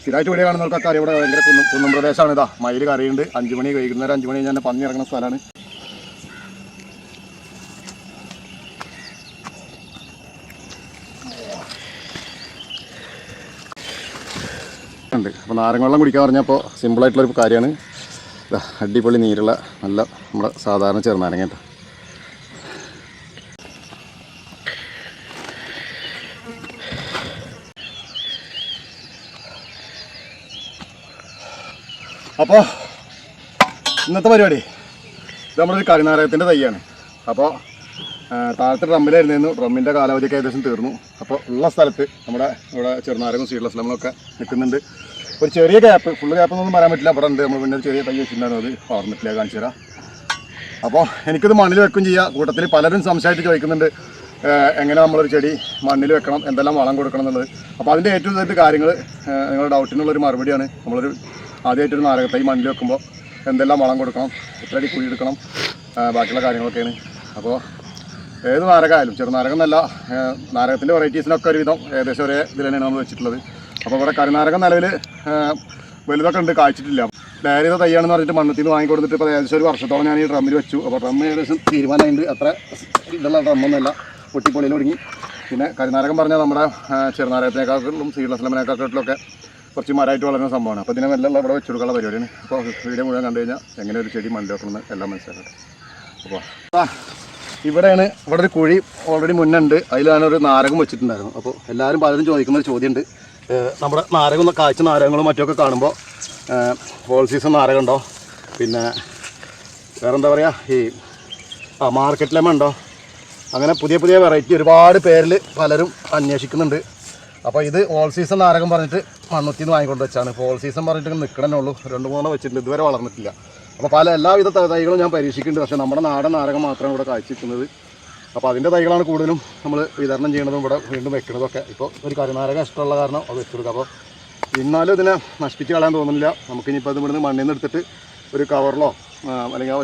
സ്ഥിരമായിട്ട് വീഡിയോ കാണുന്നവർക്കൊക്കെ അറിയാം. ഇവിടെ ഭയങ്കര കുന്നും കുന്നും പ്രദേശമാണ്. ഇതാ മയിൽ കറിയുണ്ട് അഞ്ച് മണി വൈകുന്നേരം അഞ്ച് മണി കഴിഞ്ഞാൽ പന്നി ഇറങ്ങുന്ന സ്ഥലമാണ്. ഉണ്ട്. അപ്പോൾ നാരങ്ങ വെള്ളം കുടിക്കാൻ പറഞ്ഞപ്പോൾ സിമ്പിളായിട്ടുള്ളൊരു കാര്യമാണ്. അടിപൊളി നീരുള്ള നല്ല നമ്മുടെ സാധാരണ ചെറുനാരങ്ങ കേട്ടോ. അപ്പോൾ ഇന്നത്തെ പരിപാടി നമ്മളൊരു കരിനാരകത്തിന്റെ തയ്യാണ് അപ്പോൾ താഴത്തെ ഡ്രമ്മിലായിരുന്നു ഡ്രമ്മിന്റെ കാലാവധിയൊക്കെ ഏകദേശം തീർന്നു. അപ്പോൾ ഉള്ള സ്ഥലത്ത് നമ്മുടെ ഇവിടെ ചെറുനാരകം സീഡ്ലെസ് നമ്മളൊക്കെ നിൽക്കുന്നുണ്ട്. ഒരു ചെറിയ ഗ്യാപ്പ് ഫുള്ള് ഗ്യാപ്പ് ഒന്നും പറയാൻ പറ്റില്ല. അവിടെ ഉണ്ട്. നമ്മൾ പിന്നെ ഒരു ചെറിയ തൈ വെച്ചിട്ടുണ്ടായിരുന്നു. അത് ഓർമ്മിട്ടില്ല കാണിച്ചു തരാം. അപ്പോൾ എനിക്കിത് മണ്ണിൽ വെക്കും ചെയ്യാം. കൂട്ടത്തിൽ പലരും സംശയമായിട്ട് ചോദിക്കുന്നുണ്ട്. എങ്ങനെ നമ്മളൊരു ചെടി മണ്ണിൽ വെക്കണം? എന്തെല്ലാം വളം കൊടുക്കണം എന്നുള്ളത്. അപ്പോൾ അതിന്റെ ഏറ്റവും ഇതായിട്ട് കാര്യങ്ങൾ നിങ്ങളുടെ ഡൗട്ടിനുള്ളൊരു മറുപടിയാണ് നമ്മളൊരു ആദ്യമായിട്ടൊരു നാരകത്തൈ മണ്ണിൽ വെക്കുമ്പോൾ എന്തെല്ലാം വളം കൊടുക്കണം എത്ര അടി കുഴി എടുക്കണം ബാക്കിയുള്ള കാര്യങ്ങളൊക്കെയാണ്. അപ്പോൾ ഏത് നാരകമായാലും ചെറുനാരകം എന്നല്ല നാരകത്തിന്റെ വെറൈറ്റീസിനൊക്കെ ഒരുവിധം ഏകദേശം ഒരേ ഇതിൽ തന്നെയാണ് നമ്മൾ വെച്ചിട്ടുള്ളത്. അപ്പോൾ ഇവിടെ കരുനാരകം നിലവിൽ വലുതൊക്കെ ഉണ്ട് കാഴ്ചിട്ടില്ല ഡയറി തയ്യാണെന്ന് പറഞ്ഞിട്ട് മണ്ണത്തിൽ നിന്ന് വാങ്ങിക്കൊടുത്തിട്ട് ഇപ്പോൾ ഏകദേശം ഒരു വർഷത്തോളം ഞാൻ ഈ ഡ്രമ്മിൽ വെച്ചു. അപ്പോൾ ഡ്രമ്മ് ഏകദേശം തീരുമാനമുണ്ട് അത്ര ഇതുള്ള ഡ്രമ്മൊന്നുമല്ല. പൊട്ടിപ്പൊളിയിൽ തുടങ്ങി പിന്നെ കരുനാരകം പറഞ്ഞാൽ നമ്മുടെ ചെറുനാരകത്തിനേക്കാളും സീഡ്ലെസ് ലെമനേക്കാട്ടിലൊക്കെ കുറച്ച് മരമായിട്ട് വളരുന്ന സംഭവമാണ്. അപ്പോൾ ഇതിനെ മെല്ലെ ഇവിടെ വെച്ച് കൊടുക്കാനുള്ള പരിപാടിയാണ്. അപ്പോൾ വീഡിയോ മുഴുവൻ കണ്ടു കഴിഞ്ഞാൽ എങ്ങനെ ഒരു ചെടി മണ്ടി വെക്കണമെന്ന് എല്ലാം മനസ്സിലാക്കട്ടെ അപ്പോൾ ഇവിടെയാണ് ഇവിടെ ഒരു കുഴി ഓൾറെഡി മുന്നുണ്ട്. അതിലാണ് ഒരു നാരകം വെച്ചിട്ടുണ്ടായിരുന്നു. അപ്പോൾ എല്ലാവരും പലരും ചോദിക്കുന്ന ഒരു ചോദ്യമുണ്ട്. നമ്മുടെ നാരകം കാഴ്ച നാരകങ്ങളും മറ്റൊക്കെ കാണുമ്പോൾ ഹോൾ സീസൺ നാരകം ഉണ്ടോ? പിന്നെ വേറെന്താ പറയുക ഈ ആ മാർക്കറ്റ് ലെമൺ ഉണ്ടോ? അങ്ങനെ പുതിയ പുതിയ വെറൈറ്റി ഒരുപാട് പേരിൽ പലരും അന്വേഷിക്കുന്നുണ്ട്. അപ്പോൾ ഇത് ഓൾ സീസൺ നാരകം പറഞ്ഞിട്ട് മണ്ണുത്തിൽ നിന്ന് വാങ്ങിക്കൊണ്ട് വെച്ചാണ്. ഫോൾ സീസൺ പറഞ്ഞിട്ട് നിൽക്കണേ ഉള്ളൂ. രണ്ട് മൂന്നെണ്ണം വെച്ചിട്ടുണ്ട്. ഇതുവരെ വളർന്നിട്ടില്ല. അപ്പോൾ പല എല്ലാവിധ തൈകളും ഞാൻ പരീക്ഷിക്കുന്നുണ്ട്. പക്ഷേ നമ്മുടെ നാടൻ നാരകം മാത്രമാണ് ഇവിടെ കാഴ്ചവെക്കുന്നത് അപ്പോൾ അതിന്റെ തൈകളാണ് കൂടുതലും നമ്മൾ വിതരണം ചെയ്യുന്നതും ഇവിടെ വീണ്ടും വെക്കുന്നതൊക്കെ ഇപ്പോൾ ഒരു കരുനാരകം ഇഷ്ടമുള്ള കാരണം അത് വെച്ചെടുക്കുക അപ്പോൾ ഇന്നാലും ഇതിനെ നശിപ്പിച്ച് കളയാൻ തോന്നുന്നില്ല. നമുക്കിനിയിപ്പോൾ അത് ഇവിടുന്ന് മണ്ണിൽ നിന്ന് എടുത്തിട്ട് ഒരു കവറിലോ അല്ലെങ്കിൽ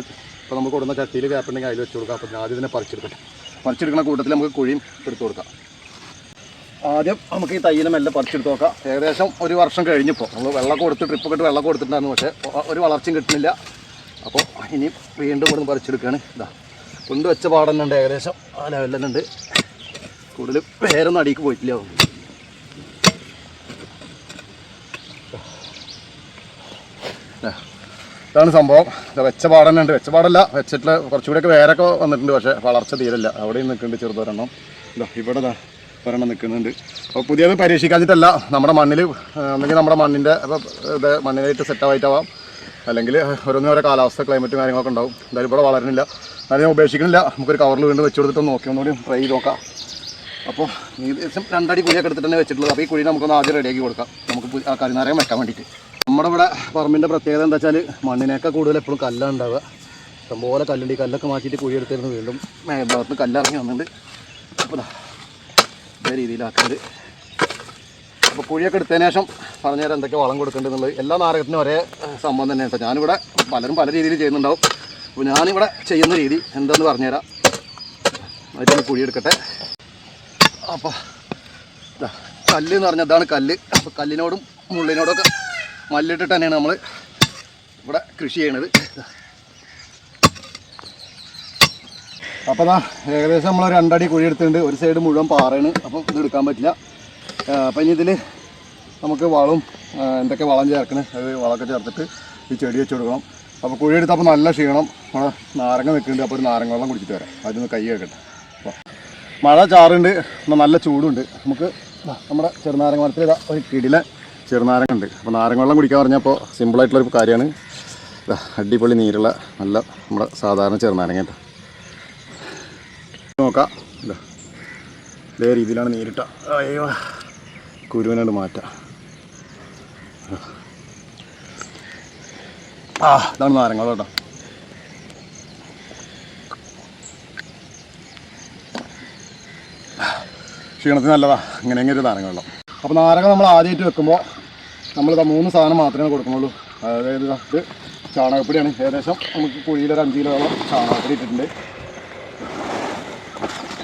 ഇപ്പോൾ നമുക്ക് കൊടുക്കുന്ന ചട്ടിയിൽ ഗ്യാപ്പുണ്ടെങ്കിൽ അതിൽ വെച്ച് കൊടുക്കാം. അപ്പോൾ ആദ്യം ഇതിനെ പറിച്ചെടുക്കട്ടെ. പറിച്ചെടുക്കുന്ന കൂട്ടത്തിൽ നമുക്ക് കുഴിയും എടുത്തു കൊടുക്കാം. ആദ്യം നമുക്ക് ഈ തയ്യിനെ മെല്ലെ പറിച്ചെടുത്ത് നോക്കാം. ഏകദേശം ഒരു വർഷം കഴിഞ്ഞപ്പോൾ നമ്മൾ വെള്ളം കൊടുത്ത് ട്രിപ്പ് ഇട്ട് വെള്ളം കൊടുത്തിട്ടുണ്ടായിരുന്നു. പക്ഷേ ഒരു വളർച്ചയും കിട്ടുന്നില്ല. അപ്പോൾ ഇനി വീണ്ടും ഇവിടുന്ന് പറിച്ചെടുക്കുകയാണ് ഇതാ കൊണ്ട് വെച്ച പാടുന്നുണ്ട് ഏകദേശം. ആ ലെവലിലുണ്ട്. കൂടുതൽ വേരൊന്നും അടിക്ക് പോയിട്ടില്ല. ഇതാണ് സംഭവം. വെച്ച പാടന്നുണ്ട് വെച്ച പാടല്ല വെച്ചിട്ടുള്ള കുറച്ചുകൂടെയൊക്കെ വേരൊക്കെ വന്നിട്ടുണ്ട്. പക്ഷേ വളർച്ച തീരല്ല. അവിടെയും നിൽക്കുന്നുണ്ട് ചെറുതൊരെണ്ണം. ഇതാ ഇവിടെ ഒരെണ്ണം നിൽക്കുന്നുണ്ട്. അപ്പോൾ പുതിയത് പരീക്ഷിക്കാഞ്ഞിട്ടല്ല നമ്മുടെ മണ്ണിൽ ഒന്നെങ്കിൽ നമ്മുടെ മണ്ണിന്റെ ഇത് മണ്ണിനായിട്ട് സെറ്റാവായിട്ടാവാം അല്ലെങ്കിൽ ഓരോന്നും ഓരോ കാലാവസ്ഥ ക്ലൈമറ്റും കാര്യങ്ങളൊക്കെ ഉണ്ടാവും. എന്തായാലും ഇവിടെ വളരുന്നില്ല. എന്നാലും ഞാൻ ഉപേക്ഷിക്കുന്നില്ല. നമുക്കൊരു കവറിൽ വീണ്ടും വെച്ച് കൊടുത്തിട്ട് നോക്കി ഒന്നുകൂടി ട്രൈ ചെയ്ത് നോക്കാം. അപ്പോൾ ഈ ദിവസം രണ്ടടി കുഴിയൊക്കെ എടുത്തിട്ട് തന്നെ വെച്ചിട്ടുള്ളത്. അപ്പോൾ ഈ കുഴി നമുക്കൊന്ന് ആദ്യം റെഡിയാക്കി കൊടുക്കാം. നമുക്ക് ആ കരിനാരകം വെക്കാൻ വേണ്ടിയിട്ട്. നമ്മുടെ ഇവിടെ പറമ്പിന്റെ പ്രത്യേകത എന്താ വെച്ചാൽ മണ്ണിനേക്കാൾ കൂടുതൽ എപ്പോഴും കല്ലാണ് ഉണ്ടാവുക. ഇഷ്ടംപോലെ കല്ലുണ്ട്. ഈ കല്ലൊക്കെ മാറ്റിയിട്ട് കുഴി എടുത്തിരുന്നു വീണ്ടും ഭാഗത്ത് കല്ലിറങ്ങി വന്നിട്ടുണ്ട്. അപ്പോൾ ഇതേ രീതിയിലാക്കുന്നത് അപ്പോൾ കുഴിയൊക്കെ എടുത്തതിന് ശേഷം പറഞ്ഞുതരാം എന്തൊക്കെ വളം കൊടുക്കേണ്ടതെന്നുള്ളത് എല്ലാ നാരകത്തിനും ഒരേ സംഭവം തന്നെ കേട്ടോ. ഞാനിവിടെ പലരും പല രീതിയിൽ ചെയ്യുന്നുണ്ടാവും. അപ്പോൾ ഞാനിവിടെ ചെയ്യുന്ന രീതി എന്താന്ന് പറഞ്ഞുതരാം അതിന് കുഴി എടുക്കട്ടെ. അപ്പോൾ കല്ല് എന്ന് പറഞ്ഞാൽ ഇതാണ് കല്ല്. അപ്പോൾ കല്ലിനോടും മുള്ളിനോടൊക്കെ മല്ലിട്ടിട്ട് തന്നെയാണ് നമ്മൾ ഇവിടെ കൃഷി ചെയ്യണത്. അപ്പോൾ ദാ ഏകദേശം നമ്മൾ രണ്ടടി കുഴി എടുത്തിട്ടുണ്ട്. ഒരു സൈഡ് മുഴുവൻ പാറയാണ്. അപ്പം ഇത് എടുക്കാൻ പറ്റില്ല. അപ്പം ഇനി ഇതിൽ നമുക്ക് വളവും എന്തൊക്കെ വളം ചേർക്കണേ അത് വളമൊക്കെ ചേർത്തിട്ട് ഈ ചെടി വെച്ച് കൊടുക്കണം. അപ്പോൾ കുഴി എടുത്തപ്പോൾ നല്ല ക്ഷീണം. നമ്മുടെ നാരങ്ങ നിൽക്കുന്നുണ്ട് അപ്പോൾ ഒരു നാരങ്ങ വെള്ളം കുടിച്ചിട്ട് വരാം. അതിന് കൈ വെക്കട്ടെ അപ്പോൾ മഴ ചാറുണ്ട്. നല്ല ചൂടുണ്ട്. നമുക്ക് നമ്മുടെ ചെറുനാരങ്ങ മരത്തിൽ ഇതാ ഒരു കിടിലെ ചെറുനാരങ്ങ ഉണ്ട്. അപ്പോൾ നാരങ്ങ വെള്ളം കുടിക്കാൻ പറഞ്ഞപ്പോൾ സിമ്പിളായിട്ടുള്ളൊരു കാര്യമാണ്. അടിപൊളി നീരുള്ള നല്ല നമ്മുടെ സാധാരണ ചെറുനാരങ്ങ കേട്ടോ. നോക്കാം. ഇതാ രീതിയിലാണ് നേരിട്ട. അയ്യോ കുരുവിനോട് മാറ്റാം. ആ ഇതാണ് നാരങ്ങ കേട്ടോ ക്ഷീണത്തിന് നല്ലതാ. ഇങ്ങനെ ഒരു നാരങ്ങ വെള്ളം. അപ്പോൾ നാരങ്ങ നമ്മൾ ആദ്യമായിട്ട് വെക്കുമ്പോൾ നമ്മളിതാ മൂന്ന് സാധനം മാത്രമേ കൊടുക്കുന്നുള്ളൂ. അതായത് ഇതാ ചാണകപ്പൊടിയാണ്. ഏകദേശം നമുക്ക് കുഴിയിലൊരു അഞ്ച് കിലോളം ചാണകപ്പൊടി ഇട്ടിട്ടുണ്ട്.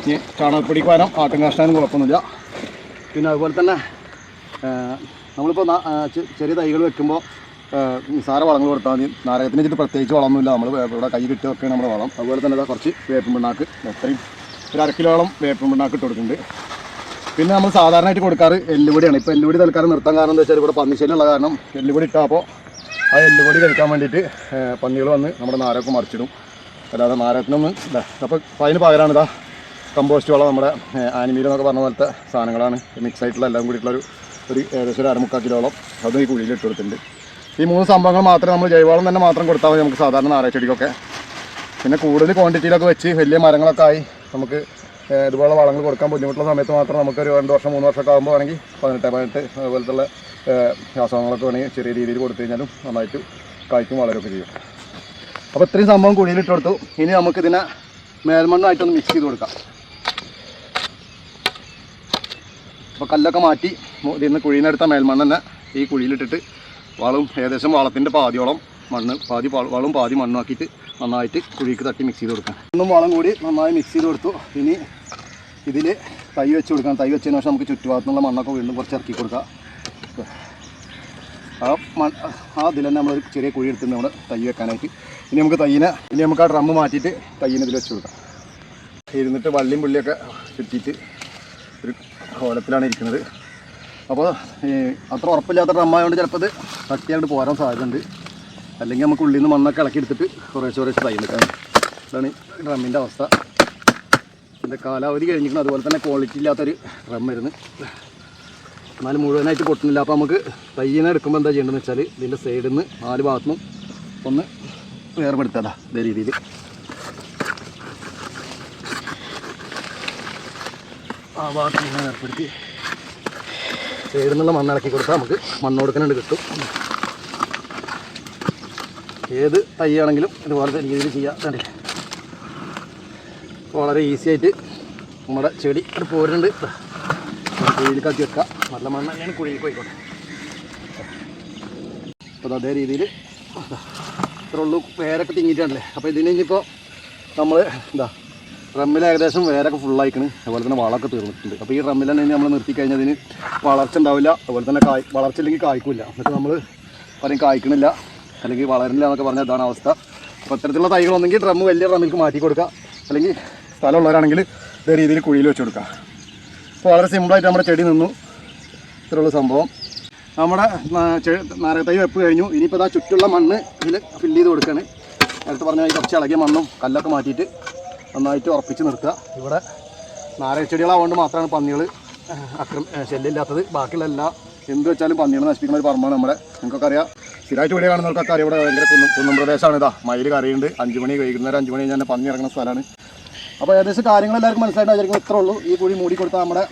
ഇനി ചാണകപ്പൊടിക്ക് പകരം ആട്ടും കാഷ്ടാനും കുഴപ്പമൊന്നുമില്ല. പിന്നെ അതുപോലെ തന്നെ നമ്മളിപ്പോൾ ചെറിയ തൈകൾ വെക്കുമ്പോൾ നിസാര വളങ്ങൾ കൊടുത്താൽ മതി. നാരകത്തിന് വെച്ചിട്ട് പ്രത്യേകിച്ച് വളമൊന്നുമില്ല. നമ്മൾ ഇവിടെ കൈ കിട്ടി വെക്കുകയാണ് നമ്മൾ വളം. അതുപോലെ തന്നെ ഇതാ കുറച്ച് വേപ്പിൻ പിണ്ണാക്ക്. എത്രയും ഒരു അര കിലോളം വേപ്പും പിണ്ണാക്ക് ഇട്ട് കൊടുക്കുന്നുണ്ട്. പിന്നെ നമ്മൾ സാധാരണയായിട്ട് കൊടുക്കാറ് എല്ലുപൊടിയാണ്. ഇപ്പോൾ എല്ലുപൊടി തൽക്കാലം നിർത്താൻ കാരണം എന്താ വെച്ചാൽ ഇവിടെ പന്നിശല്യമുള്ള കാരണം എല്ലുപൊടി ഇട്ടപ്പോൾ ആ എല്ലുപൊടി കഴിക്കാൻ വേണ്ടിയിട്ട് പന്നികൾ വന്ന് നമ്മുടെ നാരൊക്കെ മറിച്ചിടും. അല്ലാതെ നാരകത്തിനൊന്നും അപ്പോൾ അതിന് പകരമാണ് ഇതാ കമ്പോസ്റ്റ് വളം നമ്മുടെ ആനിമീൽ എന്നൊക്കെ പറഞ്ഞ പോലത്തെ സാധനങ്ങളാണ്. മിക്സ് ആയിട്ടുള്ള എല്ലാം കൂടിയിട്ടുള്ള ഒരു ഏകദേശം ഒരു അരമുക്കാൽ കിലോളം അതും ഈ കുഴിയിൽ ഇട്ട് കൊടുത്തിട്ടുണ്ട്. ഈ മൂന്ന് സംഭവങ്ങൾ മാത്രമേ നമ്മൾ ജൈവവളം തന്നെ മാത്രം കൊടുത്താൽ നമുക്ക് സാധാരണ നാരച്ചെടിക്കൊക്കെ പിന്നെ കൂടുതൽ ക്വാണ്ടിറ്റിയിലൊക്കെ വെച്ച് വലിയ മരങ്ങളൊക്കെ ആയി നമുക്ക് ഇതുപോലെ വളങ്ങൾ കൊടുക്കാൻ ബുദ്ധിമുട്ടുള്ള സമയത്ത് മാത്രം നമുക്കൊരു രണ്ട് വർഷം മൂന്ന് വർഷമൊക്കെ ആകുമ്പോൾ വേണമെങ്കിൽ പതിനെട്ട് പതിനെട്ട് അതുപോലത്തുള്ള രാസവളങ്ങളൊക്കെ വേണമെങ്കിൽ ചെറിയ രീതിയിൽ കൊടുത്തു കഴിഞ്ഞാലും നന്നായിട്ട് കായ്ക്കും വളരൊക്കെ ചെയ്യും. അപ്പോൾ ഇത്രയും സംഭവം കുഴിയിലിട്ട് കൊടുത്തു. ഇനി നമുക്കിതിനെ മേൽമണ്ണായിട്ടൊന്ന് മിക്സ് ചെയ്ത് കൊടുക്കാം. അപ്പോൾ കല്ലൊക്കെ മാറ്റി ഇതിൽ നിന്ന് മേൽമണ്ണ് തന്നെ ഈ കുഴിയിലിട്ടിട്ട് വളം ഏകദേശം വളത്തിന്റെ പാതിയോളം മണ്ണ് പാതി വളവും വളം പാതി മണ്ണാക്കിയിട്ട് നന്നായിട്ട് കുഴിക്ക് തട്ടി മിക്സ് ചെയ്ത് കൊടുക്കാം. ഒന്നും വളം കൂടി നന്നായി മിക്സ് ചെയ്ത് കൊടുത്തു. ഇനി ഇതിൽ തൈ വെച്ച് കൊടുക്കാം തൈ വെച്ചതിന് ശേഷം നമുക്ക് ചുറ്റുഭാഗത്തുനിന്നുള്ള മണ്ണൊക്കെ വീണ്ടും കുറച്ച് ഇറക്കി കൊടുക്കാം. ആ മണ് ആ ഇതിൽ തന്നെ നമ്മളൊരു ചെറിയ കുഴി എടുത്ത് നമ്മൾ തൈ വെക്കാനായിട്ട്. ഇനി നമുക്ക് തൈയിനെ ഇനി നമുക്ക് ആ ഡ്രമ്മ് മാറ്റിയിട്ട് തൈയിനെ ഇതിൽ വെച്ച് കൊടുക്കാം. ഇരുന്നിട്ട് വള്ളിയും പുള്ളിയൊക്കെ ചുറ്റിയിട്ട് ഒരു കോലത്തിലാണ് ഇരിക്കുന്നത്. അപ്പോൾ അത്ര ഉറപ്പില്ലാത്ത ഡ്രമ്മായതുകൊണ്ട് ചിലപ്പോൾ ഇത് കട്ടിയായിട്ട് പോരാൻ സാധ്യതയുണ്ട്. അല്ലെങ്കിൽ നമുക്ക് ഉള്ളിൽ നിന്ന് മണ്ണൊക്കെ ഇളക്കി എടുത്തിട്ട് കുറേശ്ശെ കുറേശ്ശെ തൈ നിൽക്കാം ഇതാണ് ഡ്രമ്മിന്റെ അവസ്ഥ. ഇതിന്റെ കാലാവധി കഴിഞ്ഞിരിക്കുന്നു. അതുപോലെ തന്നെ ക്വാളിറ്റി ഇല്ലാത്തൊരു ഡ്രം വരുന്നു എന്നാലും മുഴുവനായിട്ട് പൊട്ടുന്നില്ല. അപ്പോൾ നമുക്ക് തയ്യനെ എടുക്കുമ്പോൾ എന്താ ചെയ്യേണ്ടതെന്ന് വെച്ചാൽ ഇതിന്റെ സൈഡിൽ നിന്ന് നാല് ഭാഗത്തുനിന്നും ഒന്ന് വേർപെടുത്തതാ ഇതേ രീതിയിൽ. ആ ഭാഗത്ത് ഇങ്ങനെ ഏർപ്പെടുത്തി. സൈഡിൽ നിന്നുള്ള മണ്ണ് ഇളക്കി കൊടുത്താൽ നമുക്ക് മണ്ണ് കൊടുക്കാനുണ്ട് കിട്ടും. ഏത് തൈയാണെങ്കിലും ഇതുപോലത്തെ രീതിയിൽ ചെയ്യാം. കണ്ടില്ല? വളരെ ഈസി ആയിട്ട് നമ്മുടെ ചെടി ഒരു പോരുന്നുണ്ട്. കുഴിയിൽ കത്തി വെക്കാം. നല്ല മണ്ണ് തന്നെയാണ് കുഴിയിൽ പോയിക്കോട്ടെ. അപ്പോൾ അതേ രീതിയിൽ. ഇത്രയുള്ളൂ പേരൊക്കെ തിങ്ങിയിട്ടാണല്ലേ അപ്പോൾ ഇതിന് ഇനിയിപ്പോൾ നമ്മൾ എന്താ ഡ്രമ്മിൽ ഏകദേശം വേരൊക്കെ ഫുള്ളായിക്കണ് അതുപോലെ തന്നെ വളമൊക്കെ തീർന്നിട്ടുണ്ട്. അപ്പോൾ ഈ റമ്മിൽ തന്നെ നമ്മൾ നിർത്തി കഴിഞ്ഞതിന് വളർച്ച ഉണ്ടാവില്ല. അതുപോലെ തന്നെ കായ് വളർച്ച ഇല്ലെങ്കിൽ കായ്ക്കില്ല. എന്നിട്ട് നമ്മൾ പറയും കായ്ക്കണില്ല. അല്ലെങ്കിൽ വളരില്ല എന്നൊക്കെ പറഞ്ഞാൽ അതാണ് അവസ്ഥ. അപ്പോൾ ഇത്തരത്തിലുള്ള തൈകളൊന്നെങ്കിൽ ഡ്രമ്മ് വലിയ ഡ്രമ്മിലേക്ക് മാറ്റി കൊടുക്കുക അല്ലെങ്കിൽ സ്ഥലമുള്ളവരാണെങ്കിൽ ഇതേ രീതിയിൽ കുഴിയിൽ വെച്ച് കൊടുക്കുക അപ്പോൾ വളരെ സിമ്പിളായിട്ട് നമ്മുടെ ചെടി നിന്നു. ഇത്രയുള്ള സംഭവം. നമ്മുടെ നാരകത്തൈ വെപ്പ് കഴിഞ്ഞു. ഇനിയിപ്പോൾ ആ ചുറ്റുള്ള മണ്ണ് ഇതിൽ ഫില്ല് ചെയ്ത് കൊടുക്കുകയാണ് നേരത്തെ പറഞ്ഞാൽ കുറച്ച് ഇളകിയ മണ്ണും കല്ലൊക്കെ മാറ്റിയിട്ട് നന്നായിട്ട് ഉറപ്പിച്ച് നിർത്തുക. ഇവിടെ നാരക ചെടികളാവുകൊണ്ട് മാത്രമാണ് പന്നികൾ അക്രം ശല്യമില്ലാത്തത്. ബാക്കിയുള്ള എല്ലാ എന്ത് വെച്ചാലും പന്നികൾ നശിപ്പിക്കുന്ന ഒരു പറമ്പാണ് നമ്മുടെ. നിങ്ങൾക്കൊക്കെ അറിയാം സ്ഥിരമായിട്ട് ഇവിടെ കാണുന്നവർക്കൊക്കെ അറിയാം ഇവിടെ ഭയങ്കര കുന്നും കുന്നും പ്രദേശമാണ് ഇതാ. മയിൽ കറിയുണ്ട്. അഞ്ച് മണി വൈകുന്നേരം അഞ്ച് മണി ഞാൻ പന്നി ഇറങ്ങുന്ന സ്ഥലമാണ്. അപ്പോൾ ഏകദേശം കാര്യങ്ങൾ എല്ലാവർക്കും മനസ്സിലായിട്ട് ഇത്രേ ഉള്ളൂ. ഈ കുഴി മൂടി കൊടുത്താൽ നമ്മുടെ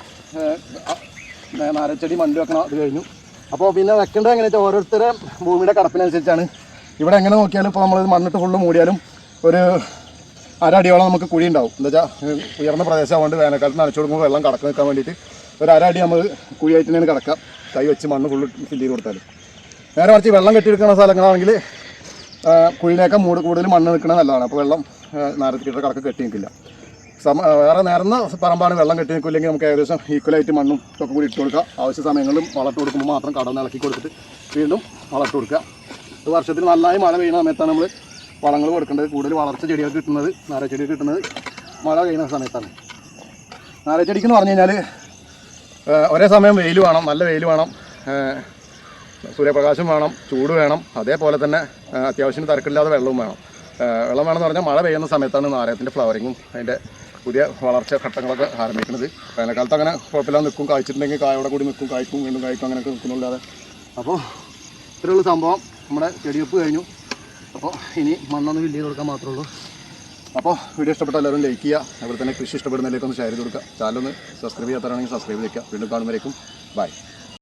നാരച്ചെടി മണ്ണ് വെക്കണം. അത് കഴിഞ്ഞു. അപ്പോൾ പിന്നെ വെക്കേണ്ടത് എങ്ങനെയാ വെച്ചാൽ ഓരോരുത്തരുടെ ഭൂമിയുടെ കടപ്പിനനുസരിച്ചാണ്. ഇവിടെ എങ്ങനെ നോക്കിയാലും ഇപ്പോൾ നമ്മൾ മണ്ണിട്ട് ഫുള്ള് മൂടിയാലും ഒരു അര അടിയോളം നമുക്ക് കുഴി ഉണ്ടാവും എന്താ വെച്ചാൽ ഉയർന്ന പ്രദേശമാകൊണ്ട് വേനൽക്കാലത്ത് നനച്ചു കൊടുക്കുമ്പോൾ വെള്ളം കടക്കി നിൽക്കാൻ വേണ്ടിയിട്ട് ഒരു അരടി നമ്മൾ കുഴിയായിട്ട് തന്നെയാണ് കിടക്കാം. കൈ വെച്ച് മണ്ണ് ഫുള്ള് ഫില്ല് ചെയ്ത് കൊടുത്താൽ നേരെ മറിച്ച് വെള്ളം കെട്ടിയെടുക്കുന്ന സ്ഥലങ്ങളാണെങ്കിൽ കുഴിയിലേക്ക് മൂട് കൂടുതൽ മണ്ണ് നിൽക്കുന്നത് നല്ലതാണ്. അപ്പോൾ വെള്ളം നാരത്തിക്കിട്ട് കടക്ക് കെട്ടി നിൽക്കില്ല സമ വേറെ നേർന്ന പറമ്പാണ് വെള്ളം കെട്ടി നിൽക്കില്ലെങ്കിൽ നമുക്ക് ഏകദേശം ഈക്വലായിട്ട് മണ്ണും ഒക്കെ കൂടി ഇട്ട് കൊടുക്കുക ആവശ്യ സമയങ്ങളിലും വളർത്തു കൊടുക്കുമ്പോൾ മാത്രം കടന്ന് ഇളക്കി കൊടുത്തിട്ട് വീണ്ടും വളർത്തു കൊടുക്കുക. വർഷത്തിൽ നന്നായി മഴ പെയ്യുന്ന സമയത്താണ് നമ്മൾ വളങ്ങൾ കൊടുക്കേണ്ടത് കൂടുതൽ വളർച്ച ചെടികൾക്ക് കിട്ടുന്നത് നാരച്ചെടി കിട്ടുന്നത് മഴ പെയ്യുന്ന സമയത്താണ്. നാരച്ചെടിക്ക് എന്ന് പറഞ്ഞു കഴിഞ്ഞാൽ ഒരേ സമയം വെയിൽ വേണം നല്ല വെയിൽ വേണം സൂര്യപ്രകാശം വേണം ചൂട് വേണം അതേപോലെ തന്നെ അത്യാവശ്യം തിരക്കില്ലാതെ വെള്ളവും വേണം. വെള്ളം വേണമെന്ന് പറഞ്ഞാൽ മഴ പെയ്യുന്ന സമയത്താണ് നാരകത്തിന്റെ ഫ്ലവറിങ്ങും അതിന്റെ പുതിയ വളർച്ച ഘട്ടങ്ങളൊക്കെ ആരംഭിക്കുന്നത്. വേനൽക്കാലത്ത് അങ്ങനെ കുഴപ്പമില്ലാതെ നിൽക്കും കായ്ച്ചിട്ടുണ്ടെങ്കിൽ കായോടെ കൂടി നിൽക്കും കായ്ക്കും വീണ്ടും കായ്ക്കും അങ്ങനെയൊക്കെ നിൽക്കുന്നുള്ളാതെ അപ്പോൾ ഇത്രയുള്ള സംഭവം. നമ്മുടെ ചെടിവെപ്പ് കഴിഞ്ഞു. അപ്പോൾ ഇനി മണ്ണൊന്ന് ഫില്ല് ചെയ്ത് കൊടുക്കാൻ മാത്രമേ ഉള്ളൂ. അപ്പോൾ വീഡിയോ ഇഷ്ടപ്പെട്ട എല്ലാവരും ലൈക്ക് ചെയ്യുക അതുപോലെ തന്നെ കൃഷി ഇഷ്ടപ്പെടുന്നതിലേക്ക് ഒന്ന് ഷെയർ ചെയ്ത് കൊടുക്കുക. ചാനൽ ഒന്ന് സബ്സ്ക്രൈബ് ചെയ്യാത്തവരാണെങ്കിൽ സബ്സ്ക്രൈബ് ചെയ്യുക വീണ്ടും കാണുമ്പോഴേക്കും ബൈ